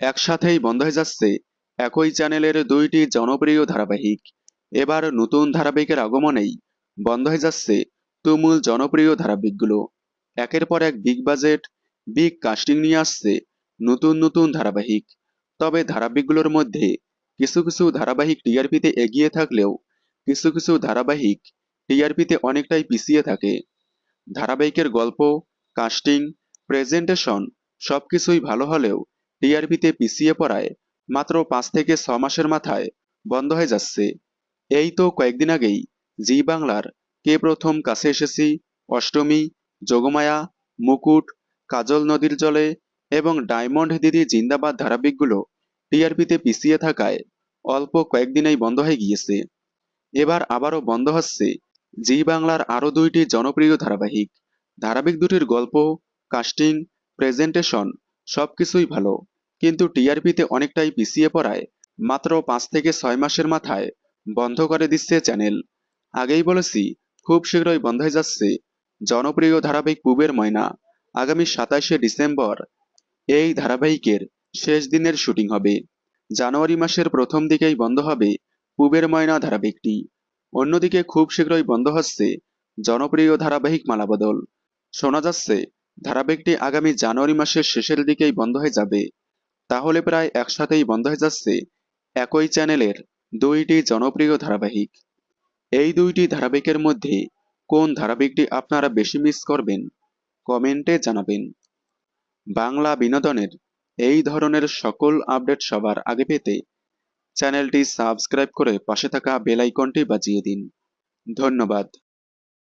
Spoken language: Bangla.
একসাথেই বন্ধ হয়ে যাচ্ছে একই চ্যানেলের দুইটি জনপ্রিয় ধারাবাহিক। এবার নতুন ধারাবাহিকের আগমনেই বন্ধ হয়ে যাচ্ছে তুমুল জনপ্রিয় ধারাবাহিকগুলো। একের পর এক বিগ বাজেট বিগ কাস্টিং নিয়ে আসছে নতুন নতুন ধারাবাহিক। তবে ধারাবাহিকগুলোর মধ্যে কিছু কিছু ধারাবাহিক টিআরপিতে এগিয়ে থাকলেও কিছু কিছু ধারাবাহিক টিআরপিতে অনেকটাই পিছিয়ে থাকে। ধারাবাহিকের গল্প কাস্টিং প্রেজেন্টেশন সবকিছুই ভালো হলেও টিআরপিতে পিছিয়ে পড়ায় মাত্র পাঁচ থেকে ছ মাসের মাথায় বন্ধ হয়ে যাচ্ছে। এই তো কয়েকদিন আগেই জি বাংলার কে প্রথম কাছে এসেছি অষ্টমী যোগমায়া মুকুট, কাজল নদীর জলে এবং ডায়মন্ড দিদি জিন্দাবাদ ধারাবাহিকগুলো টিআরপিতে পিছিয়ে থাকায় অল্প কয়েকদিনেই বন্ধ হয়ে গিয়েছে। এবার আবারও বন্ধ হচ্ছে জি বাংলার আরও দুইটি জনপ্রিয় ধারাবাহিক। ধারাবাহিক দুটির গল্প, কাস্টিং, প্রেজেন্টেশন সবকিছুই ভালো। কিন্তু টিআরপিতে অনেকটাই পিছিয়ে পড়ায়, মাত্র পাঁচ থেকে ছয় মাসের মাথায় বন্ধ করে দিচ্ছে চ্যানেল। আগেই বলেছি, খুব শীঘ্রই বন্ধ হয়ে যাচ্ছে জনপ্রিয় ধারাবাহিক পুবের ময়না। আগামী সাতাশে ডিসেম্বর এই ধারাবাহিকের শেষ দিনের শুটিং হবে। জানুয়ারি মাসের প্রথম দিকেই বন্ধ হবে পুবের ময়না ধারাবাহিকটি। অন্যদিকে খুব শীঘ্রই বন্ধ হচ্ছে জনপ্রিয় ধারাবাহিক মালাবদল। শোনা যাচ্ছে ধারাবাহিকটি আগামী জানুয়ারি মাসের শেষের দিকেই বন্ধ হয়ে যাবে। তাহলে প্রায় একসাথেই বন্ধ হয়ে যাচ্ছে একই চ্যানেলের দুইটি জনপ্রিয় ধারাবাহিক। এই দুইটি ধারাবাহিকের মধ্যে কোন ধারাবাহিকটি আপনারা বেশি মিস করবেন, কমেন্টে জানাবেন। বাংলা বিনোদনের এই ধরনের সকল আপডেট সবার আগে পেতে চ্যানেলটি সাবস্ক্রাইব করে পাশে থাকা বেলাইকনটি বাজিয়ে দিন। ধন্যবাদ।